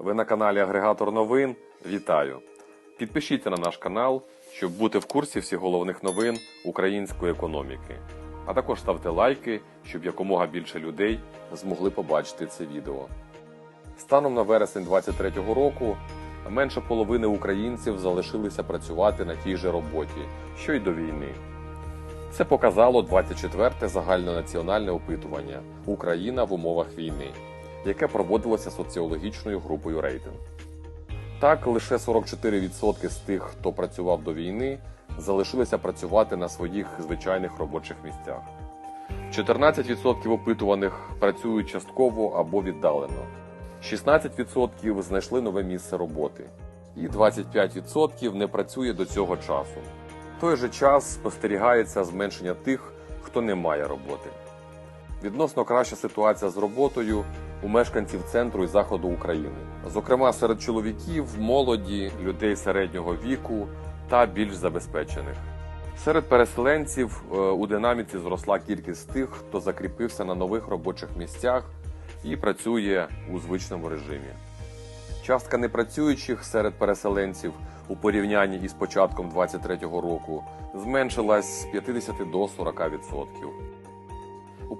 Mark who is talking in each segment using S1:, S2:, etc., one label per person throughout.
S1: Ви на каналі Агрегатор новин. Вітаю! Підпишіться на наш канал, щоб бути в курсі всіх головних новин української економіки. А також ставте лайки, щоб якомога більше людей змогли побачити це відео. Станом на вересень 2023 року менше половини українців залишилися працювати на тій же роботі, що й до війни. Це показало 24-те загальнонаціональне опитування Україна в умовах війни, яке проводилося соціологічною групою рейтинг. Так, лише 44% з тих, хто працював до війни, залишилися працювати на своїх звичайних робочих місцях. 14% опитуваних працюють частково або віддалено. 16% знайшли нове місце роботи, і 25% не працює до цього часу. В той же час спостерігається зменшення тих, хто не має роботи. Відносно краща ситуація з роботою у мешканців центру і заходу України, зокрема серед чоловіків, молоді, людей середнього віку та більш забезпечених. Серед переселенців е, у динаміці зросла кількість тих, хто закріпився на нових робочих місцях і працює у звичному режимі. Частка непрацюючих серед переселенців у порівнянні із початком 2023 року зменшилась з 50 до 40%.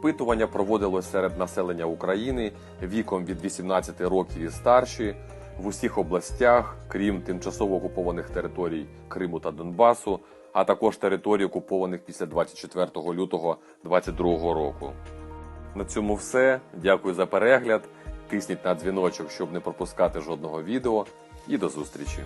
S1: Опитування проводилось серед населення України віком від 18 років і старші в усіх областях, крім тимчасово окупованих територій Криму та Донбасу, а також територій, окупованих після 24 лютого 2022 року. На цьому все. Дякую за перегляд. Тисніть на дзвіночок, щоб не пропускати жодного відео. І до зустрічі!